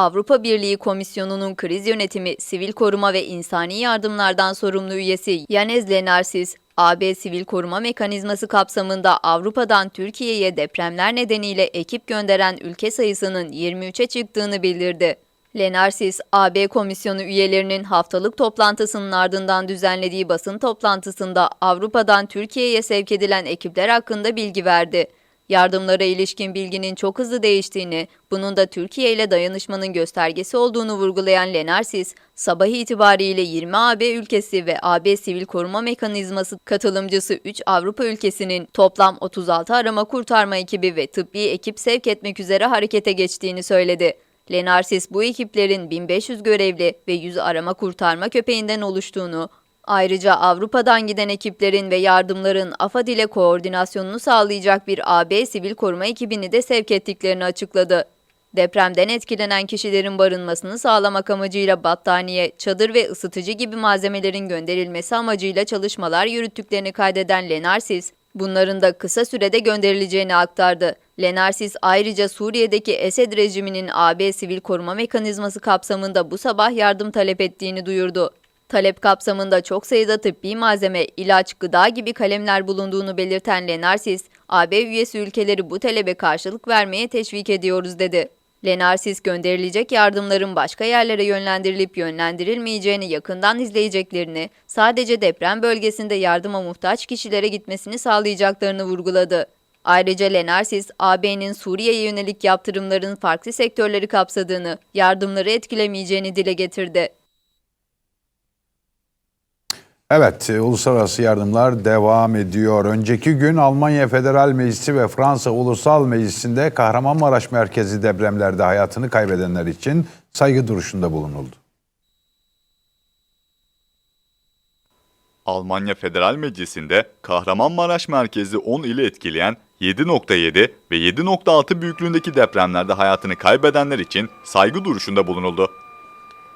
Avrupa Birliği Komisyonu'nun kriz yönetimi, sivil koruma ve insani yardımlardan sorumlu üyesi Yanez Lenarsis, AB Sivil Koruma Mekanizması kapsamında Avrupa'dan Türkiye'ye depremler nedeniyle ekip gönderen ülke sayısının 23'e çıktığını bildirdi. Lenarsis, AB Komisyonu üyelerinin haftalık toplantısının ardından düzenlediği basın toplantısında Avrupa'dan Türkiye'ye sevk edilen ekipler hakkında bilgi verdi. Yardımlara ilişkin bilginin çok hızlı değiştiğini, bunun da Türkiye ile dayanışmanın göstergesi olduğunu vurgulayan Lenarsis, sabah itibariyle 20 AB ülkesi ve AB Sivil Koruma Mekanizması katılımcısı 3 Avrupa ülkesinin toplam 36 arama kurtarma ekibi ve tıbbi ekip sevk etmek üzere harekete geçtiğini söyledi. Lenarsis bu ekiplerin 1500 görevli ve 100 arama kurtarma köpeğinden oluştuğunu, Ayrıca Avrupa'dan giden ekiplerin ve yardımların AFAD ile koordinasyonunu sağlayacak bir AB sivil koruma ekibini de sevk ettiklerini açıkladı. Depremden etkilenen kişilerin barınmasını sağlamak amacıyla battaniye, çadır ve ısıtıcı gibi malzemelerin gönderilmesi amacıyla çalışmalar yürüttüklerini kaydeden Lenarsis, bunların da kısa sürede gönderileceğini aktardı. Lenarsis ayrıca Suriye'deki Esed rejiminin AB sivil koruma mekanizması kapsamında bu sabah yardım talep ettiğini duyurdu. Talep kapsamında çok sayıda tıbbi malzeme, ilaç, gıda gibi kalemler bulunduğunu belirten Lenarsis, AB üyesi ülkeleri bu talebe karşılık vermeye teşvik ediyoruz dedi. Lenarsis gönderilecek yardımların başka yerlere yönlendirilip yönlendirilmeyeceğini yakından izleyeceklerini, sadece deprem bölgesinde yardıma muhtaç kişilere gitmesini sağlayacaklarını vurguladı. Ayrıca Lenarsis, AB'nin Suriye'ye yönelik yaptırımların farklı sektörleri kapsadığını, yardımları etkilemeyeceğini dile getirdi. Evet, e, uluslararası yardımlar devam ediyor. Önceki gün Almanya Federal Meclisi ve Fransa Ulusal Meclisi'nde Kahramanmaraş merkezi depremlerde hayatını kaybedenler için saygı duruşunda bulunuldu. Almanya Federal Meclisi'nde Kahramanmaraş merkezi 10 ili etkileyen 7.7 ve 7.6 büyüklüğündeki depremlerde hayatını kaybedenler için saygı duruşunda bulunuldu.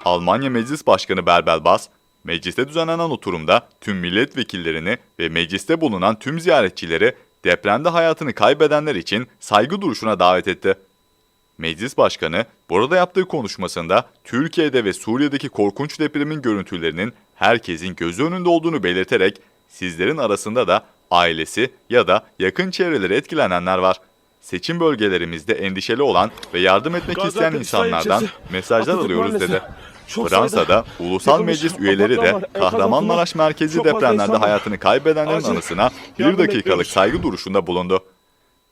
Almanya Meclis Başkanı Berbel Bas, mecliste düzenlenen oturumda tüm milletvekillerini ve mecliste bulunan tüm ziyaretçileri depremde hayatını kaybedenler için saygı duruşuna davet etti. Meclis Başkanı burada yaptığı konuşmasında Türkiye'de ve Suriye'deki korkunç depremin görüntülerinin herkesin gözü önünde olduğunu belirterek sizlerin arasında da ailesi ya da yakın çevreleri etkilenenler var. Seçim bölgelerimizde endişeli olan ve yardım etmek isteyen insanlardan mesajlar alıyoruz dedi. Fransa'da Ulusal Meclis üyeleri de Kahramanmaraş merkezi depremlerde hayatını kaybedenlerin anısına bir dakikalık saygı duruşunda bulundu.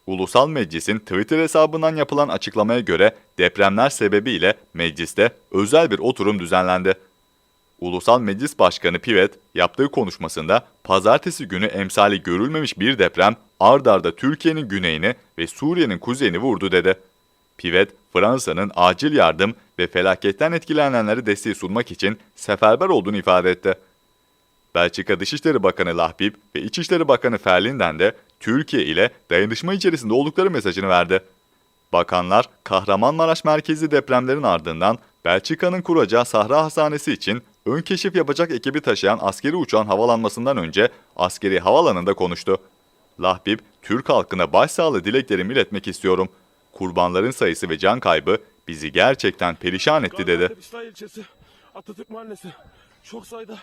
Ulusal Meclis'in Twitter hesabından yapılan açıklamaya göre depremler sebebiyle mecliste özel bir oturum düzenlendi. Ulusal Meclis Başkanı Pivet yaptığı konuşmasında pazartesi günü emsali görülmemiş bir deprem ard arda Türkiye'nin güneyini ve Suriye'nin kuzeyini vurdu dedi. Pivet, Fransa'nın acil yardım ve felaketten etkilenenlere desteği sunmak için seferber olduğunu ifade etti. Belçika Dışişleri Bakanı Lahbib ve İçişleri Bakanı Ferlinden de Türkiye ile dayanışma içerisinde oldukları mesajını verdi. Bakanlar, Kahramanmaraş merkezli depremlerin ardından Belçika'nın kuracağı Sahra Hastanesi için ön keşif yapacak ekibi taşıyan askeri uçağın havalanmasından önce askeri havalanında konuştu. Lahbib, Türk halkına başsağlığı dileklerimi iletmek istiyorum. Kurbanların sayısı ve can kaybı bizi gerçekten perişan etti dedi. Atatürk Mahallesi çok sayıda